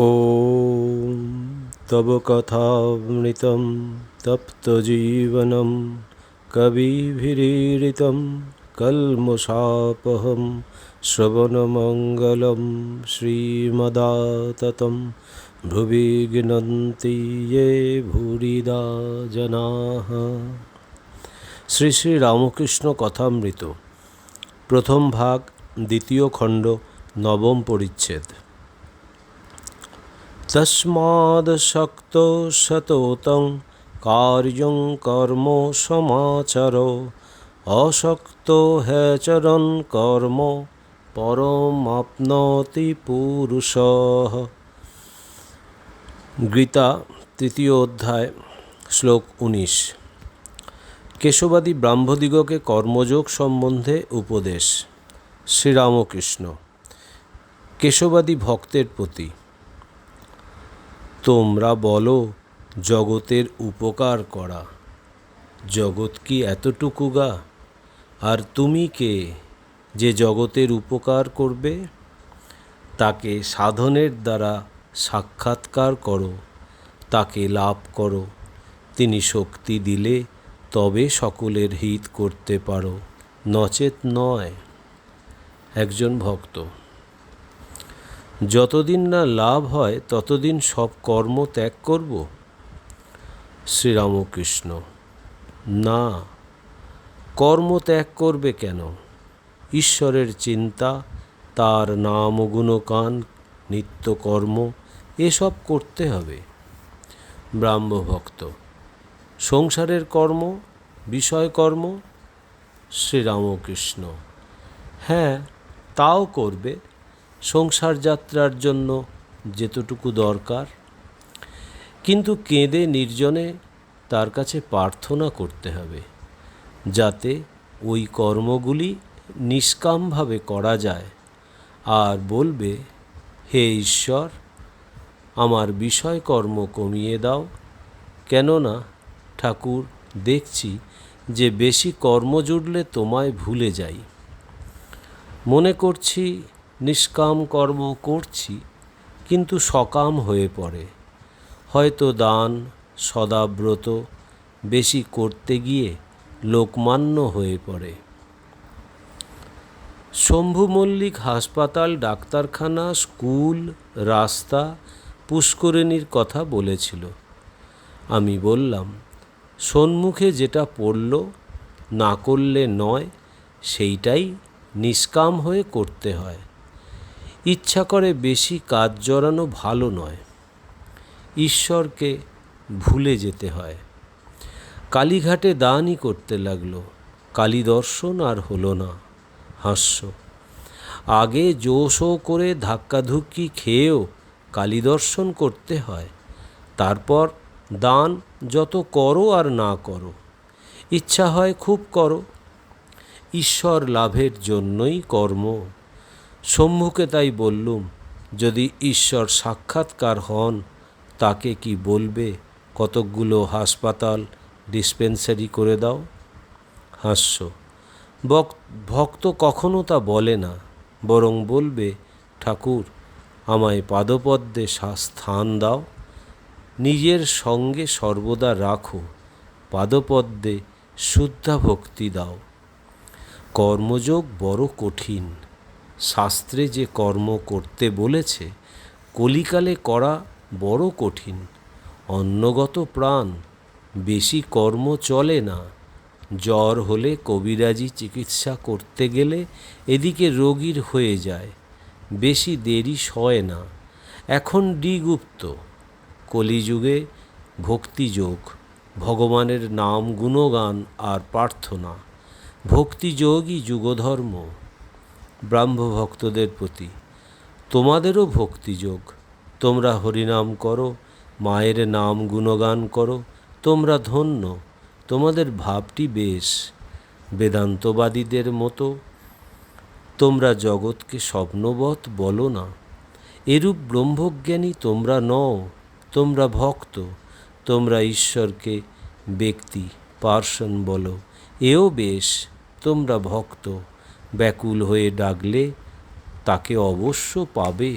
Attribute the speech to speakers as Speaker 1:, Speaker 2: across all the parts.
Speaker 1: ॐ तव कथामृतं तप्तजीवनं कविभिरीडितं कल्मषापहं श्रवणमङ्गलं श्रीमदाततं भुवि गिनन्ति ये भूरिदा जनाः শ্রী শ্রী রামকৃষ্ণ কথামৃত প্রথম ভাগ দ্বিতীয় খণ্ড নবম পরিচ্ছেদ তস্মাদশক্ত শতোতং কার্যং কর্ম সমাচর অশক্ত হ্যাচরণ কর্ম পরমাপ্নতি পুরুষ গীতা তৃতীয় অধ্যায় শ্লোক উনিশ কেশবাদী ব্রাহ্মদিগকে কর্মযোগ সম্বন্ধে উপদেশ শ্রীরামকৃষ্ণ কেশবাদী ভক্তের প্রতি তোমরা বলো, জগতের উপকার করা। জগৎ কি এতটুকু গা? আর তুমি কে যে জগতের উপকার করবে? তাকে সাধনের দ্বারা সাক্ষাৎকার করো, তাকে লাভ করো। তিনি শক্তি দিলে তবে সকলের হিত করতে পারো। নচেত নয়। একজন ভক্ত যতদিন না লাভ হয়, ততদিন সব কর্ম ত্যাগ করব? শ্রীরামকৃষ্ণ। না। কর্ম ত্যাগ করবে কেন? ঈশ্বরের চিন্তা, তার নাম গুণকান নিত্যকর্ম এসব করতে হবে। ব্রাহ্মভক্ত। সংসারের কর্ম বিষয়কর্ম শ্রীরামকৃষ্ণ। হ্যাঁ তাও করবে। সংসার যাত্রার জন্য যেতটুকু দরকার। কিন্তু কেঁদে নির্জনে তার কাছে প্রার্থনা করতে হবে, যাতে ওই কর্মগুলি নিষ্কামভাবে করা যায়। আর বলবে, হে ঈশ্বর, আমার বিষয়কর্ম কমিয়ে দাও, কেননা ঠাকুর, দেখছি যে বেশি কর্ম জুড়লে তোমায় ভুলে যাই। মনে করছি নিষ্কাম কর্ম করছি, কিন্তু সকাম হয়ে পড়ে। হয়তো দান সদাব্রত বেশি করতে গিয়ে লোকমান্য হয়ে পড়ে। শম্ভু মল্লিক হাসপাতাল, ডাক্তারখানা, স্কুল, রাস্তা, পুষ্করিণীর কথা বলেছিল। আমি বললাম, সন্মুখে যেটা পড়ল, না করলে নয়, সেইটাই নিষ্কাম হয়ে করতে হয়। ইচ্ছা করে বেশি কাজ জড়ানো ভালো নয়। ঈশ্বরকে ভুলে যেতে হয়। কালীঘাটে দানই করতে লাগল। কালী দর্শন আর হলো না। হাস্য। আগে জোশো করে ধাক্কাধুক্কি খেয়েও কালী দর্শন করতে হয়। তারপর দান যত করো আর না করো। ইচ্ছা হয় খুব করো। ঈশ্বর লাভের জন্যই কর্ম। সম্মুখে তাই বললুম, যদি ঈশ্বর সাক্ষাৎকার হন, তাকে কি বলবে? কতকগুলো হাসপাতাল ডিসপেন্সারি করে দাও। হাস্য। ভক্ত কখনো তা বলে না, বরং বলবে, ঠাকুর, আমায় পাদপদ্মে স্থান দাও। নিজের সঙ্গে সর্বদা রাখো, পাদপদ্মে শুদ্ধা ভক্তি দাও। কর্মযোগ বড় কঠিন। শাস্ত্রে যে কর্ম করতে বলেছে, কলিকালে করা বড় কঠিন। অন্নগত প্রাণ, বেশি কর্ম চলে না। জ্বর হলে কবিরাজি চিকিৎসা করতে গেলে এদিকে রোগীর হয়ে যায়, বেশি দেরি সয় না। এখন ডিগুপ্ত, কলিযুগে ভক্তিযোগ, ভগবানের নাম গুণগান আর প্রার্থনা। ভক্তিযোগই যুগধর্ম। ব্রাহ্ম ভক্তদের প্রতি। তোমাদেরও ভক্তিযোগ। তোমরা হরিনাম করো, মায়ের নাম গুণগান করো, তোমরা ধন্য। তোমাদের ভাবটি বেশ, বেদান্তবাদীদের মতো। তোমরা জগৎকে স্বপ্নবৎ বলো না। এরূপ ব্রহ্মজ্ঞানী তোমরা নও, তোমরা ভক্ত। তোমরা ঈশ্বরকে ব্যক্তি, পার্সন বলো। এও বেশ, তোমরা ভক্ত। ব্যাকুল হয়ে ডাকলে তাকে অবশ্য পাবে।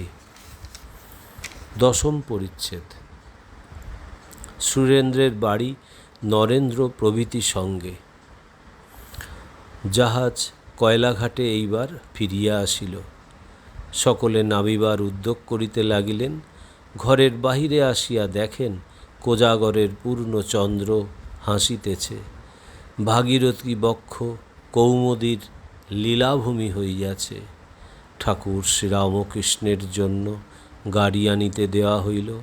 Speaker 1: দশম পরিচ্ছেদ। সুরেন্দ্রের বাড়ি নরেন্দ্র প্রভৃতি সঙ্গে। জাহাজ কয়লাঘাটে এইবার ফিরিয়া আসিল। সকলে নামিবার উদ্যোগ করিতে লাগিলেন। ঘরের বাহিরে আসিয়া দেখেন কোজাগরের পূর্ণ চন্দ্র হাসিতেছে। ভাগীরথী বক্ষ, কৌমুদীর লীলাভূমি হইয়াছে। ঠাকুর শ্রীরামকৃষ্ণের জন্য গাড়ি আনিতে দেওয়া হইল।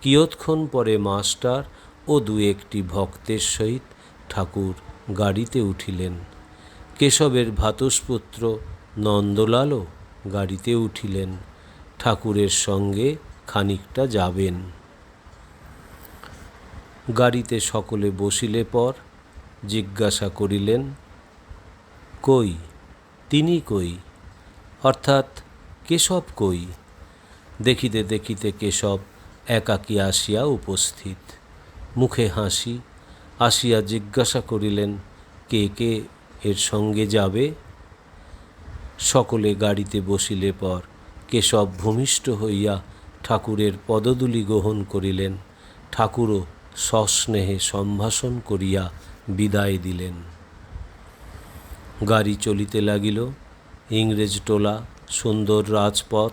Speaker 1: কিয়ৎক্ষণ পরে মাস্টার ও দু একটি ভক্তের সহিত ঠাকুর গাড়িতে উঠিলেন। কেশবের ভাতুষপুত্র নন্দলালও গাড়িতে উঠিলেন। ঠাকুরের সঙ্গে খানিকটা যাবেন। গাড়িতে সকলে বসিলে পর জিজ্ঞাসা করিলেন, কই? তিনি কই? অর্থাৎ কেশব কই? দেখিতে দেখিতে কেশব একাকী আসিয়া উপস্থিত। মুখে হাসি, আসিয়া জিজ্ঞাসা করিলেন, কে কে এর সঙ্গে যাবে? সকলে গাড়িতে বসিলে পর কেশব ভূমিষ্ঠ হইয়া ঠাকুরের পদদুলি গ্রহণ করিলেন। ঠাকুরও সস্নেহে সম্ভাষণ করিয়া বিদায় দিলেন। গাড়ি চলিতে লাগিল। ইংরেজ টোলা, সুন্দর রাজপথ,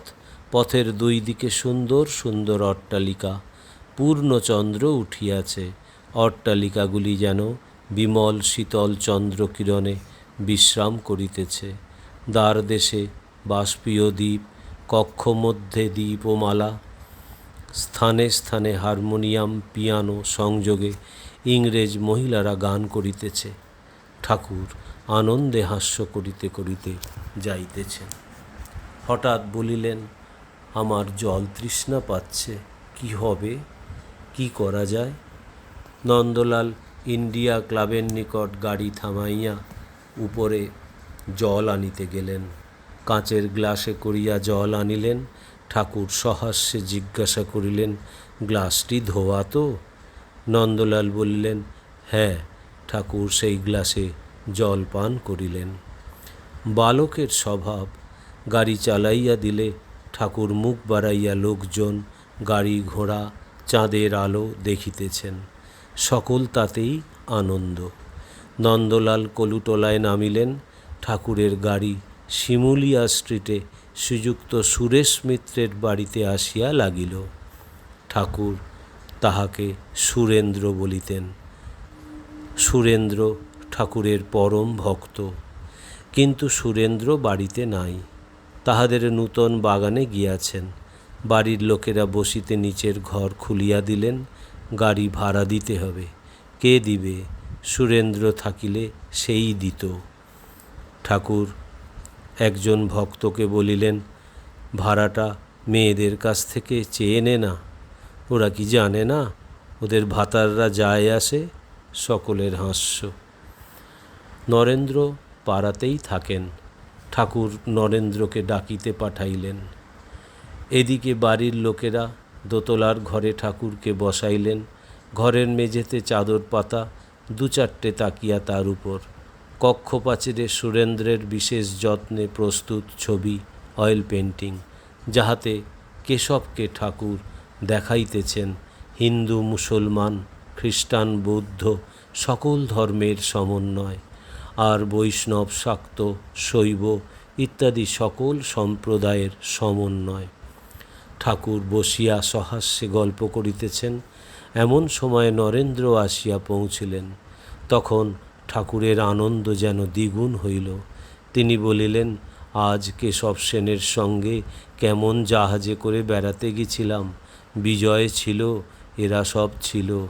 Speaker 1: পথের দুই দিকে সুন্দর সুন্দর অট্টালিকা। পূর্ণচন্দ্র উঠিয়াছে। অট্টালিকাগুলি যেন বিমল শীতল চন্দ্রকিরণে বিশ্রাম করিতেছে। দ্বার দেশে বাষ্পীয় দ্বীপ, কক্ষ মধ্যে দ্বীপমালা স্থানে স্থানে হারমোনিয়াম, পিয়ানো সংযোগে ইংরেজ মহিলারা গান করিতেছে। ঠাকুর আনন্দে হাস্য করিতে করিতে যাইতেছেন। হঠাৎ বলিলেন, আমার জল তৃষ্ণা পাচ্ছে, কি হবে? কি করা যায়? নন্দলাল ইন্ডিয়া ক্লাবের নিকট গাড়ি থামাইয়া উপরে জল আনিতে গেলেন। কাঁচের গ্লাসে করিয়া জল আনিলেন। ঠাকুর সহাস্যে জিজ্ঞাসা করিলেন, গ্লাসটি ধোয়া তো? নন্দলাল বলিলেন হ্যাঁ ঠাকুর সেই গ্লাসে জল পান করিলেন। বালকের স্বভাব, গাড়ি চালাইয়া দিলে ঠাকুর মুখ বাড়াইয়া লোকজন গাড়ি ঘোড়া, চাঁদের আলো দেখিতেছেন। সকল তাতেই আনন্দ। নন্দলাল কলুটোলায় নামিলেন, ঠাকুরের গাড়ি শিমুলিয়া স্ট্রিটে শ্রীযুক্ত সুরেশ মিত্রের বাড়িতে আসিয়া লাগিল। ঠাকুর তাহাকে সুরেন্দ্র বলিতেন। সুরেন্দ্র ঠাকুরের পরম ভক্ত। কিন্তু সুরেন্দ্র বাড়িতে নাই। তাহাদের নূতন বাগানে গিয়াছেন। বাড়ির লোকেরা বসিতে নিচের ঘর খুলিয়া দিলেন, গাড়ি ভাড়া দিতে হবে। কে দিবে? সুরেন্দ্র থাকিলে সেই দিত। ঠাকুর একজন ভক্তকে বলিলেন, ভাড়াটা মেয়েদের কাছ থেকে চেয়ে নে না। ওরা কি জানে না? ওদের ভাতাররা যায় আসে সকলের হাস্য। নরেন্দ্র পাড়াতেই থাকেন। ঠাকুর নরেন্দ্রকে ডাকিতে পাঠাইলেন। এদিকে বাড়ির লোকেরা দোতলার ঘরে ঠাকুরকে বসাইলেন। ঘরের মেঝেতে চাদর পাতা দু চারটে তাকিয়া তার উপর। কক্ষ পাচিরে সুরেন্দ্রের বিশেষ যত্নে প্রস্তুত ছবি, অয়েল পেন্টিং, যাহাতে কেশবকে ঠাকুর দেখাইতেছেন হিন্দু মুসলমান খ্রিস্টান, বৌদ্ধ, সকল ধর্মের সমন্বয়। আর বৈষ্ণব, শাক্ত, শৈব ইত্যাদি সকল সম্প্রদায়ের সমন্বয়। ঠাকুর বসিয়া সহাস্যে গল্প করিতেছেন। এমন সময় নরেন্দ্র আসিয়া পৌঁছিলেন। তখন ঠাকুরের আনন্দ যেন দ্বিগুণ হইল। তিনি বলিলেন, আজ কেশব সেনের সঙ্গে কেমন জাহাজে করে বেড়াতে গেছিলাম। বিজয় ছিল, এরা সব ছিল।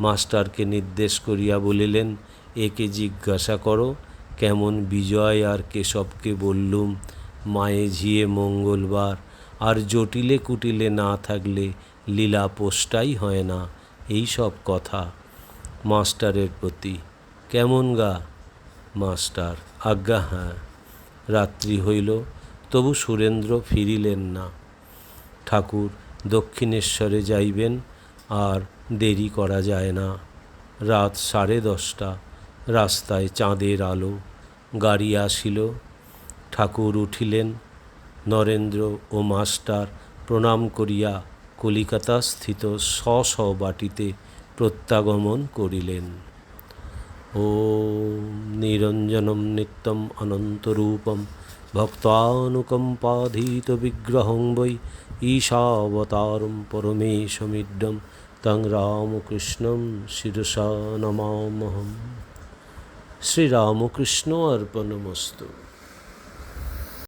Speaker 1: মাস্টারকে নির্দেশ করিয়া বলিলেন, একে জিজ্ঞাসা করো, কেমন বিজয় আর কেশবকে বললুম, মায়ে ঝিয়ে মঙ্গলবার, আর জটিলে কুটিলে না থাকলে লীলা পোষ্টাই হয় না, এই সব কথা মাস্টারের প্রতি। কেমন গা? মাস্টার, আজ্ঞা হ্যাঁ রাত্রি হইল, তবু সুরেন্দ্র ফিরিলেন না। ঠাকুর দক্ষিণেশ্বরে যাইবেন আর দেরি করা যায় না। রাত সাড়ে দশটা, রাস্তায় চাঁদের আলো, গাড়ি আসিল। ঠাকুর উঠিলেন। নরেন্দ্র ও মাস্টার প্রণাম করিয়া কলিকাতা স্থিত স্ব বাটিতে প্রত্যাগমন করিলেন। ও নিরঞ্জনম নিত্যম অনন্তরূপম ভক্তানুকম্পাধীত বিগ্রহং বৈ ঈশাবতারম পরমেশমিডম তং রামকৃষ্ণম শিরসা নমামহম শ্রীরামকৃষ্ণ অর্পণমস্তু।